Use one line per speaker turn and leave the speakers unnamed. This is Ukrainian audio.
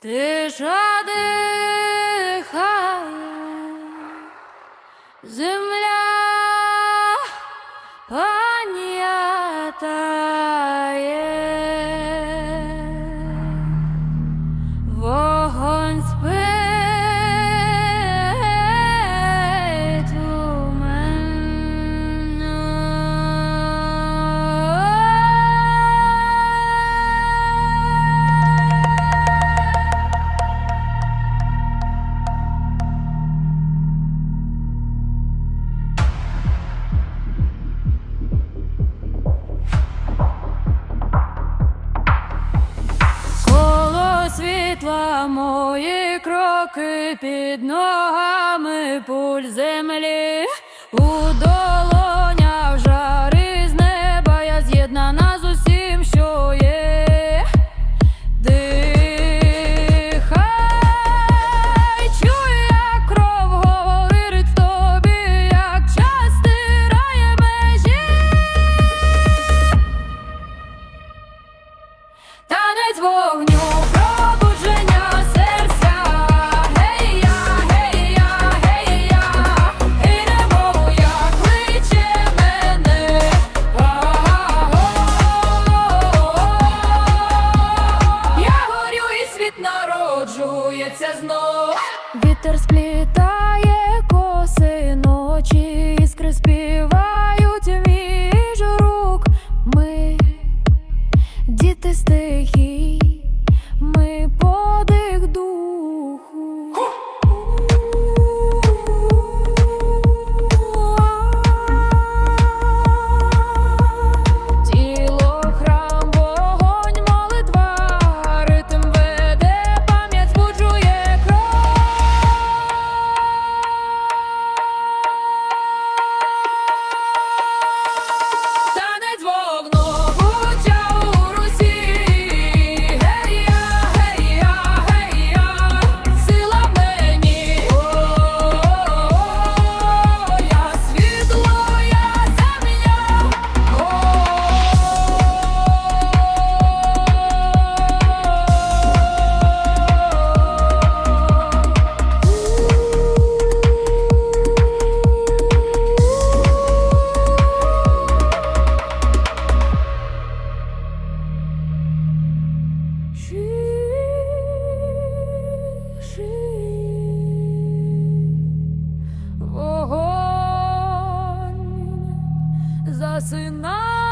Тиша дихає, земля мої кроки під ногами пуль землі у долонях жари з неба я з'єднана з усім, що є. Дихай, чуй, як кров говорить тобі, як час межі. Танець вогню, Вітер сплітає засинає.